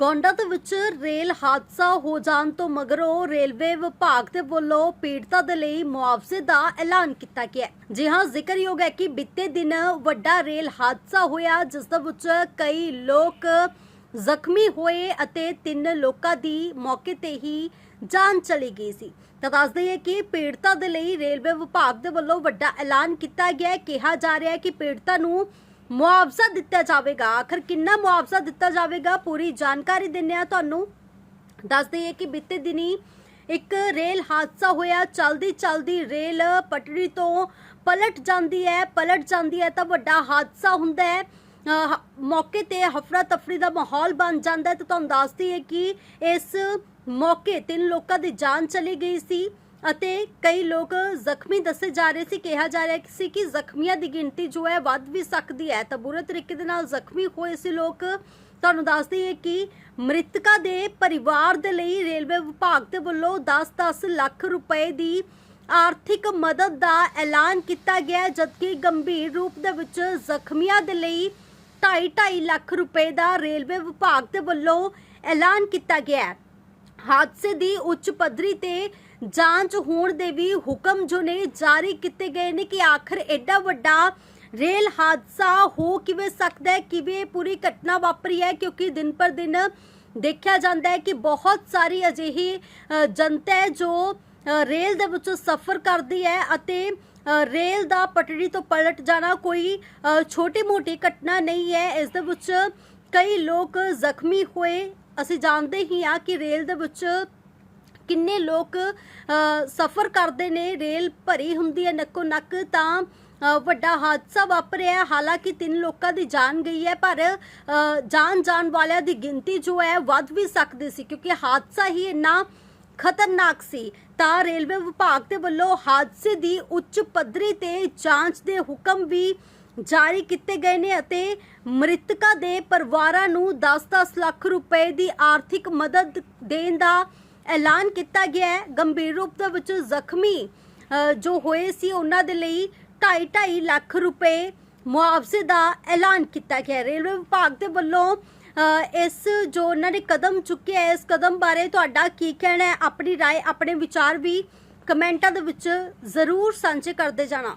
ਗੋਂਡਾ ਦੇ ਵਿੱਚ ਰੇਲ ਹਾਦਸਾ ਹੋ ਜਾਣ ਤੋਂ ਮਗਰੋਂ ਰੇਲਵੇ ਵਿਭਾਗ ਦੇ ਵੱਲੋਂ ਪੀੜਤਾਂ ਦੇ ਲਈ ਮੁਆਵਜ਼ੇ ਦਾ ਐਲਾਨ ਕੀਤਾ ਗਿਆ ਜੀ ਹਾਂ, ਜ਼ਿਕਰਯੋਗ ਹੈ ਕਿ ਬੀਤੇ ਦਿਨ ਵੱਡਾ ਰੇਲ ਹਾਦਸਾ ਹੋਇਆ, ਜਿਸ ਦੇ ਵਿੱਚ ਕਈ ਲੋਕ ਜ਼ਖਮੀ ਹੋਏ ਅਤੇ ਤਿੰਨ ਲੋਕਾਂ ਦੀ ਮੌਕੇ ਤੇ ਹੀ ਜਾਨ ਚਲੀ ਗਈ ਸੀ। ਤਾਂ ਦੱਸ ਦਈਏ ਕਿ ਪੀੜਤਾਂ ਦੇ ਲਈ ਰੇਲਵੇ ਵਿਭਾਗ ਦੇ ਵੱਲੋਂ ਵੱਡਾ ਐਲਾਨ ਕੀਤਾ ਗਿਆ ਹੈ। ਕਿਹਾ ਜਾ ਰਿਹਾ ਹੈ ਕਿ ਪੀੜਤਾਂ ਨੂੰ ਮੁਆਵਜ਼ਾ ਦਿੱਤਾ ਜਾਵੇਗਾ? ਆਖਰ ਕਿੰਨਾ ਮੁਆਵਜ਼ਾ ਦਿੱਤਾ ਜਾਵੇਗਾ? ਪੂਰੀ ਜਾਣਕਾਰੀ ਦਿੰਨੇ ਆ ਤੁਹਾਨੂੰ। ਦੱਸ ਦਈਏ ਕਿ ਬੀਤੇ ਦਿਨੀ ਇੱਕ ਰੇਲ ਹਾਦਸਾ ਹੋਇਆ। ਚਲਦੀ ਚਲਦੀ ਰੇਲ ਪਟੜੀ ਤੋਂ ਪਲਟ ਜਾਂਦੀ ਹੈ, ਪਲਟ ਜਾਂਦੀ ਹੈ ਤਾਂ ਵੱਡਾ ਹਾਦਸਾ ਹੁੰਦਾ ਹੈ। ਮੌਕੇ ਤੇ ਹਫੜਾ ਤਫੜੀ ਦਾ ਮਾਹੌਲ ਬਣ ਜਾਂਦਾ ਹੈ। ਤੇ ਤੁਹਾਨੂੰ ਦੱਸਦੀ ਹੈ ਕਿ ਇਸ ਮੌਕੇ ਤਿੰਨ ਲੋਕਾਂ ਦੀ ਜਾਨ ਚਲੀ ਗਈ ਸੀ। ਅਤੇ ਕਈ ਲੋਕ ਜ਼ਖਮੀ ਦੱਸੇ ਜਾ ਰਹੇ ਸੀ, ਕਿਹਾ ਜਾ ਰਿਹਾ ਸੀ ਕਿ ਜ਼ਖਮੀਆਂ ਦੀ ਗਿਣਤੀ ਜੋ ਹੈ ਵੱਧ ਵੀ ਸਕਦੀ ਹੈ। ਤਾਂ ਬੁਰੇ ਤਰੀਕੇ ਦੇ ਨਾਲ ਜ਼ਖਮੀ ਹੋਏ ਸੀ ਲੋਕ। ਤੁਹਾਨੂੰ ਦੱਸ ਦਈਏ ਕਿ ਮ੍ਰਿਤਕਾਂ ਦੇ ਪਰਿਵਾਰ ਦੇ ਲਈ ਰੇਲਵੇ ਵਿਭਾਗ ਦੇ ਵੱਲੋਂ 10-10 ਲੱਖ ਰੁਪਏ ਦੀ ਆਰਥਿਕ ਮਦਦ ਦਾ ਐਲਾਨ ਕੀਤਾ ਗਿਆ ਜਦਕਿ ਗੰਭੀਰ ਰੂਪ ਦੇ ਵਿੱਚ ਜ਼ਖਮੀਆਂ ਦੇ ਲਈ 2.5 ਲੱਖ ਰੁਪਏ ਦਾ ਰੇਲਵੇ ਵਿਭਾਗ ਦੇ ਵੱਲੋਂ ਐਲਾਨ ਕੀਤਾ ਗਿਆ ਹਾਦਸੇ ਦੀ ਉੱਚ ਪੱਧਰੀ ਤੇ ਜਾਂਚ ਹੋਣ ਦੇ ਵੀ ਹੁਕਮ ਜੋ ਨੇ ਜਾਰੀ ਕੀਤੇ ਗਏ ਨੇ ਕਿ ਆਖਰ ਐਡਾ ਵੱਡਾ ਰੇਲ ਹਾਦਸਾ ਹੋ ਕਿਵੇਂ ਸਕਦਾ ਹੈ, ਕਿਵੇਂ ਪੂਰੀ ਘਟਨਾ ਵਾਪਰੀ ਹੈ, ਕਿਉਂਕਿ ਦਿਨ ਪਰ ਦਿਨ ਦੇਖਿਆ ਜਾਂਦਾ ਹੈ ਕਿ ਬਹੁਤ ਸਾਰੀ ਅਜਿਹੀ ਜਨਤਾ ਹੈ ਜੋ ਰੇਲ ਦੇ ਵਿੱਚੋਂ ਸਫ਼ਰ ਕਰਦੀ ਹੈ ਅਤੇ ਰੇਲ ਦਾ ਪਟੜੀ ਤੋਂ ਪਲਟ ਜਾਣਾ ਕੋਈ ਛੋਟੀ-ਮੋਟੀ ਘਟਨਾ ਨਹੀਂ ਹੈ। ਇਸ ਦੇ ਵਿੱਚ ਕਈ ਲੋਕ ਜ਼ਖਮੀ ਹੋਏ। ਅਸੀਂ ਜਾਣਦੇ ਹੀ ਆ ਕਿ ਰੇਲ ਦੇ ਵਿੱਚ ਕਿੰਨੇ ਲੋਕ ਸਫ਼ਰ ਕਰਦੇ ਨੇ, ਰੇਲ ਭਰੀ ਹੁੰਦੀ ਹੈ ਨੱਕੋ ਨੱਕ, ਤਾਂ ਵੱਡਾ ਹਾਦਸਾ ਵਾਪਰਿਆ। ਹਾਲਾਂਕਿ ਤਿੰਨ ਲੋਕਾਂ ਦੀ ਜਾਨ ਗਈ ਹੈ, ਪਰ ਜਾਨ ਜਾਣ ਵਾਲਿਆਂ ਦੀ ਗਿਣਤੀ ਜੋ ਹੈ, ਵੱਧ ਵੀ ਸਕਦੀ ਸੀ, ਕਿਉਂਕਿ ਹਾਦਸਾ ਹੀ ਇੰਨਾ ਖਤਰਨਾਕ ਸੀ। ਤਾਂ ਰੇਲਵੇ ਵਿਭਾਗ ਦੇ ਵੱਲੋਂ ਹਾਦਸੇ ਦੀ ਉੱਚ ਪੱਧਰੀ ਤੇ ਜਾਂਚ ਦੇ ਹੁਕਮ ਵੀ ਜਾਰੀ ਕੀਤੇ ਗਏ ਨੇ ਅਤੇ ਮ੍ਰਿਤਕਾਂ ਦੇ ਪਰਿਵਾਰਾਂ ਨੂੰ 10-10 ਲੱਖ ਰੁਪਏ ਦੀ ਆਰਥਿਕ ਮਦਦ ਦੇਣ ਦਾ ਐਲਾਨ ਕੀਤਾ ਗਿਆ ਹੈ ਗੰਭੀਰ ਰੂਪ ਦੇ ਵਿੱਚ ਜ਼ਖਮੀ ਅ, ਜੋ ਹੋਏ ਸੀ ਉਹਨਾਂ ਦੇ ਲਈ 2.5 ਲੱਖ ਰੁਪਏ ਮੁਆਵਜ਼ੇ ਦਾ ਐਲਾਨ ਕੀਤਾ ਗਿਆ ਹੈ। ਰੇਲਵੇ ਵਿਭਾਗ ਦੇ ਵੱਲੋਂ ਅ, ਇਸ ਜੋ ਉਹਨਾਂ ਨੇ ਕਦਮ ਚੁੱਕਿਆ ਹੈ ਇਸ ਕਦਮ ਬਾਰੇ ਤੁਹਾਡਾ ਕੀ ਕਹਿਣਾ ਹੈ ਆਪਣੀ رائے ਆਪਣੇ ਵਿਚਾਰ ਵੀ ਕਮੈਂਟਾਂ ਦੇ ਵਿੱਚ ਜ਼ਰੂਰ ਸਾਂਝੇ ਕਰਦੇ ਜਾਣਾ